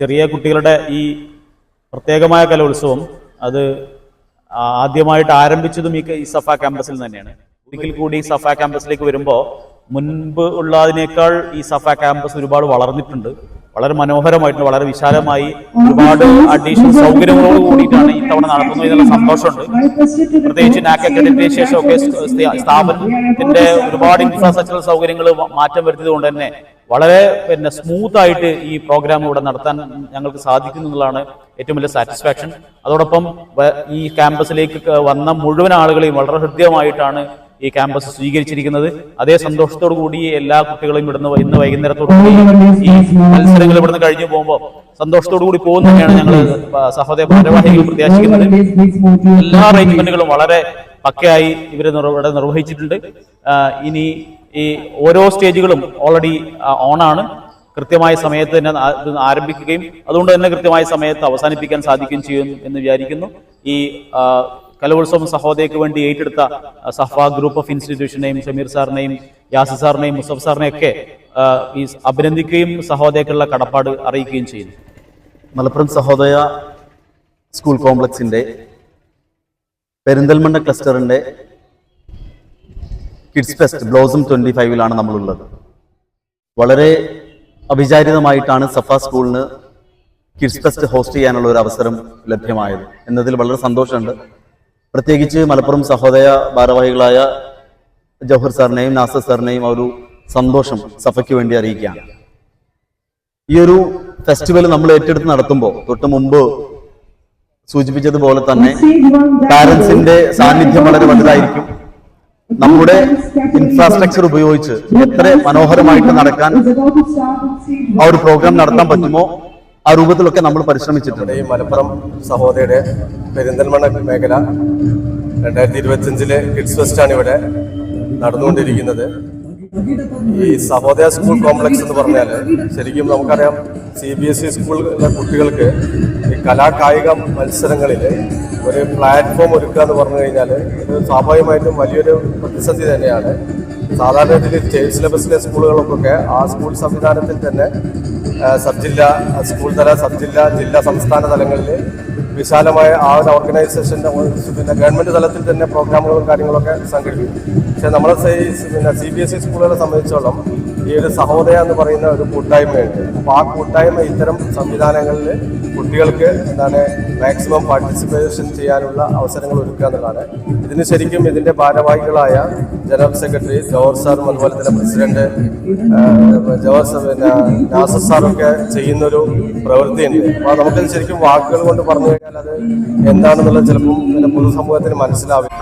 ചെറിയ കുട്ടികളുടെ ഈ പ്രത്യേകമായ കലോത്സവം അത് ആദ്യമായിട്ട് ആരംഭിച്ചതും ഈ സഫ ക്യാമ്പസിൽ തന്നെയാണ്. ഒരിക്കൽ കൂടി സഫ ക്യാമ്പസിലേക്ക് വരുമ്പോൾ മുൻപ് ഉള്ളതിനേക്കാൾ ഈ സഫ ക്യാമ്പസ് ഒരുപാട് വളർന്നിട്ടുണ്ട്. വളരെ മനോഹരമായിട്ടുണ്ട് വളരെ വിശാലമായി ഒരുപാട് അഡീഷണൽ സൗകര്യങ്ങളോട് കൂടിയിട്ടാണ് ഈ തവണ നടത്തുന്നത്. എന്നുള്ള സന്തോഷമുണ്ട്. പ്രത്യേകിച്ച് നാക് അക്കാഡമിക്ക് ശേഷമൊക്കെ സ്ഥാപനത്തിന്റെ ഒരുപാട് ഇൻഫ്രാസ്ട്രക്ചറൽ സൗകര്യങ്ങൾ മാറ്റം വരുത്തിയത് കൊണ്ട് തന്നെ വളരെ പിന്നെ സ്മൂത്ത് ആയിട്ട് ഈ പ്രോഗ്രാം ഇവിടെ നടത്താൻ ഞങ്ങൾക്ക് സാധിക്കുന്നു എന്നുള്ളതാണ് ഏറ്റവും വലിയ സാറ്റിസ്ഫാക്ഷൻ അതോടൊപ്പം ഈ ക്യാമ്പസിലേക്ക് വന്ന മുഴുവൻ ആളുകളെയും വളരെ ഹൃദ്യമായിട്ടാണ് ഈ ക്യാമ്പസ് സ്വീകരിച്ചിരിക്കുന്നത്. അതേ സന്തോഷത്തോടു കൂടി എല്ലാ കുട്ടികളും ഇവിടുന്ന് ഇന്ന് വൈകുന്നേരത്തോടു കൂടി ഈ മത്സരങ്ങൾ ഇവിടുന്ന് കഴിഞ്ഞു പോകുമ്പോൾ സന്തോഷത്തോടു കൂടി പോകുന്നതാണ് ഞങ്ങൾ സഹോദയ ഭാരവാഹികൾ പ്രത്യാശിക്കുന്നത്. എല്ലാ അറേഞ്ച്മെന്റുകളും വളരെ പക്കയായി ഇവർ ഇവിടെ നിർവഹിച്ചിട്ടുണ്ട്. ഇനി ഈ ഓരോ സ്റ്റേജുകളും ഓൾറെഡി ഓണാണ് കൃത്യമായ സമയത്ത് തന്നെ ആരംഭിക്കുകയും അതുകൊണ്ട് തന്നെ കൃത്യമായ സമയത്ത് അവസാനിപ്പിക്കാൻ സാധിക്കുകയും ചെയ്യും എന്ന് വിചാരിക്കുന്നു. ഈ കലോത്സവം സഹോദയക്ക് വേണ്ടി ഏറ്റെടുത്ത സഫ ഗ്രൂപ്പ് ഓഫ് ഇൻസ്റ്റിറ്റ്യൂഷനെയും ഷമീർ സാറിനെയും യാസി സാറിനെയും മുസഫ് സാറിനെയും ഒക്കെ ഈ അഭിനന്ദിക്കുകയും സഹോദയക്കുള്ള കടപ്പാട് അറിയിക്കുകയും ചെയ്യുന്നു. മലപ്പുറം സഹോദയ സ്കൂൾ കോംപ്ലക്സിന്റെ പെരിന്തൽമണ്ണ ക്ലസ്റ്ററിന്റെ കിഡ്സ് ഫെസ്റ്റ് ബ്ലോസം ട്വന്റി ഫൈവിലാണ് നമ്മളുള്ളത്. വളരെ അഭിചാരിതമായിട്ടാണ് സഫ സ്കൂളിന് കിഡ്സ് ഫെസ്റ്റ് ഹോസ്റ്റ് ചെയ്യാനുള്ള ഒരു അവസരം ലഭ്യമായത്. എന്നതിൽ വളരെ സന്തോഷമുണ്ട്. പ്രത്യേകിച്ച് മലപ്പുറം സഹോദയ ഭാരവാഹികളായ ജൗഹർ സാറിനെയും നാസർ സാറിനെയും ഒരു സന്തോഷം സഫയ്ക്ക് വേണ്ടി അറിയിക്കുകയാണ്. ഈ ഒരു ഫെസ്റ്റിവൽ നമ്മൾ ഏറ്റെടുത്ത് നടത്തുമ്പോൾ തൊട്ട് മുമ്പ് സൂചിപ്പിച്ചതുപോലെ തന്നെ പാരൻസിന്റെ സാന്നിധ്യം വളരെ വലുതായിരിക്കും. നമ്മുടെ ഇൻഫ്രാസ്ട്രക്ചർ ഉപയോഗിച്ച് എത്ര മനോഹരമായിട്ട് നടക്കാൻ ആ ഒരു പ്രോഗ്രാം നടത്താൻ പറ്റുമോ? ആ രൂപത്തിലൊക്കെ നമ്മൾ പരിശ്രമിച്ചിട്ടുണ്ട്. ഈ മലപ്പുറം സഹോദരിയുടെ പെരിന്തൽമണ്ണ മേഖല രണ്ടായിരത്തി ഇരുപത്തിയഞ്ചിലെ കിഡ്സ് ഫെസ്റ്റ് ആണ് ഇവിടെ നടന്നുകൊണ്ടിരിക്കുന്നത്. ഈ സഹോദയ സ്കൂൾ കോംപ്ലക്സ് എന്ന് പറഞ്ഞാൽ ശരിക്കും നമുക്കറിയാം സി ബി എസ് ഇ സ്കൂളിലെ കുട്ടികൾക്ക് ഈ കലാകായിക മത്സരങ്ങളിൽ ഒരു പ്ലാറ്റ്ഫോം ഒരുക്കുക എന്ന് പറഞ്ഞു കഴിഞ്ഞാൽ ഇത് സ്വാഭാവികമായിട്ടും വലിയൊരു പ്രതിസന്ധി തന്നെയാണ്. സാധാരണ രീതിയിൽ സ്റ്റേറ്റ് സിലബസിലെ സ്കൂളുകൾക്കൊക്കെ ആ സ്കൂൾ സംവിധാനത്തിൽ തന്നെ സബ് സ്കൂൾ തല സബ് ജില്ലാ സംസ്ഥാന തലങ്ങളിൽ വിശാലമായ ആ ഒരു ഓർഗനൈസേഷന്റെ പിന്നെ ഗവൺമെന്റ് തലത്തിൽ തന്നെ പ്രോഗ്രാമുകളും കാര്യങ്ങളൊക്കെ സംഘടിപ്പിക്കും. പക്ഷേ നമ്മളെ പിന്നെ സി ബി എസ് ഇ സ്കൂളുകളെ സംബന്ധിച്ചോളം ഈ ഒരു സഹോദയ എന്ന് പറയുന്ന ഒരു കൂട്ടായ്മയുണ്ട്. അപ്പോൾ ആ കൂട്ടായ്മ ഇത്തരം സംവിധാനങ്ങളിൽ കുട്ടികൾക്ക് എന്താണ് മാക്സിമം പാർട്ടിസിപ്പേഷൻ ചെയ്യാനുള്ള അവസരങ്ങൾ ഒരുക്കുക എന്നുള്ളതാണ്. ഇതിന് ശരിക്കും ഇതിന്റെ ഭാരവാഹികളായ ജനറൽ സെക്രട്ടറി ജവഹർ സാറും അതുപോലെ തന്നെ പ്രസിഡന്റ് ജവഹർ പിന്നെ നാസർ സാറൊക്കെ ചെയ്യുന്നൊരു പ്രവൃത്തിയുണ്ട്. അപ്പോൾ നമുക്കത് ശരിക്കും വാക്കുകൾ കൊണ്ട് പറഞ്ഞു കഴിഞ്ഞാൽ അത് എന്താണെന്നുള്ളത് ചിലപ്പോൾ പൊതുസമൂഹത്തിന് മനസ്സിലാവില്ല.